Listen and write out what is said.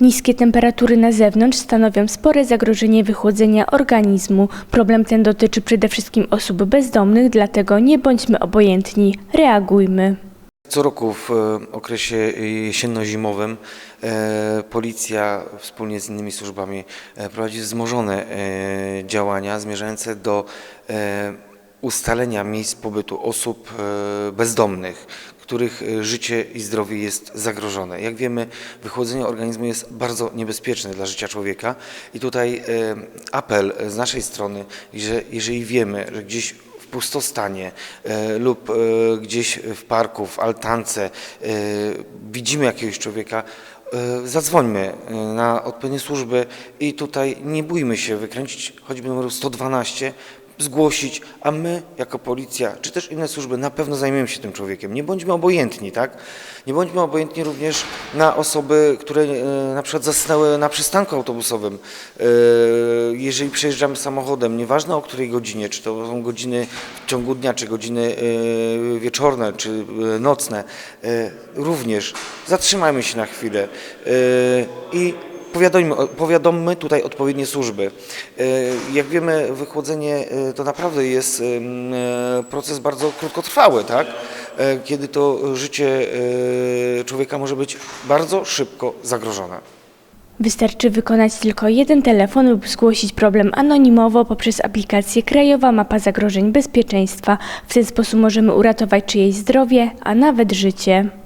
Niskie temperatury na zewnątrz stanowią spore zagrożenie wychłodzenia organizmu. Problem ten dotyczy przede wszystkim osób bezdomnych, dlatego nie bądźmy obojętni, reagujmy. Co roku w e, okresie jesienno-zimowym e, policja wspólnie z innymi służbami e, prowadzi wzmożone działania zmierzające do ustalenia miejsc pobytu osób bezdomnych, których e, życie i zdrowie jest zagrożone. Jak wiemy, wychłodzenie organizmu jest bardzo niebezpieczne dla życia człowieka i tutaj e, apel z naszej strony, że jeżeli wiemy, że gdzieś pustostanie e, lub e, gdzieś w parku, w altance e, widzimy jakiegoś człowieka, e, zadzwońmy e, na odpowiednie służby i tutaj nie bójmy się wykręcić choćby numeru 112, zgłosić, a my jako policja, czy też inne służby na pewno zajmiemy się tym człowiekiem. Nie bądźmy obojętni, tak? Nie bądźmy obojętni również na osoby, które e, na przykład zasnęły na przystanku autobusowym. E, Jeżeli przejeżdżamy samochodem, nieważne o której godzinie, czy to są godziny w ciągu dnia, czy godziny e, wieczorne, czy nocne, również zatrzymajmy się na chwilę i Powiadommy, powiadommy tutaj odpowiednie służby. E, Jak wiemy, wychłodzenie e, to naprawdę jest e, proces bardzo krótkotrwały, tak? Kiedy to życie człowieka może być bardzo szybko zagrożone. Wystarczy wykonać tylko jeden telefon lub zgłosić problem anonimowo poprzez aplikację Krajowa Mapa Zagrożeń Bezpieczeństwa. W ten sposób możemy uratować czyjeś zdrowie, a nawet życie.